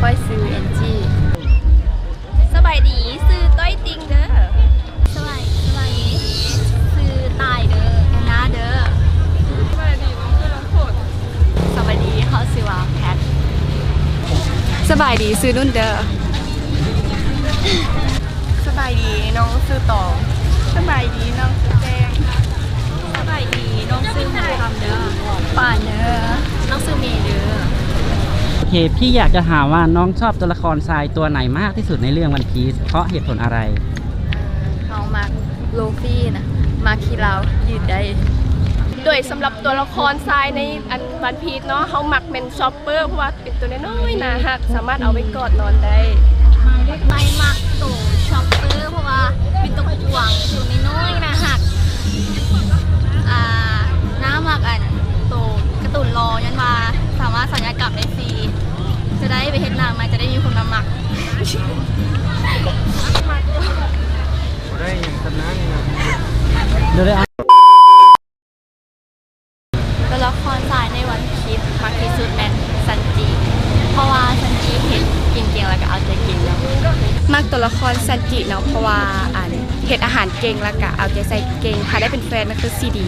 ค่อยซื้อเอนจีสบายดีซื้อต้อยติงเด้อสบายสบายดีซื้อตายเด้อหน้าเด้อสบายดีน้องซื้องโดสบายดีเขาซื้อว่าแพทสบายดีซื้อนุ่นเด้อสบายดีน้องซื้อต่อสบายดีน้องซื้อแจง เค พี่อยากจะถามว่าน้องชอบตัวละครทรายตัวไหนมากที่สุดในเรื่องวันพีซเพราะเหตุผลอะไรเอามาโลฟี่นะ มาคีราวยืดได้ โดยสำหรับตัวละครทรายในอันวันพีชเนาะเขาหมักเป็นชอปเปอร์เพราะว่าเป็นตัวน้อยๆนะฮักสามารถเอาไว้กอดนอนได้ ไม่มักตั ดี๋ยวเลยเอาตัวละครสายในวันพีชมักที่สุดแมนซันจิเพราะว่าซันจิเห็นเก่งแล้วก็เอาใจเก่งแล้วมากตัวละครซันจิเนาะเพราะว่าอ่านเห็ดอาหารเก่งแล้วก็เอาใจใส่เก่งถ้าได้เป็นแฟนนั่นคือซีดี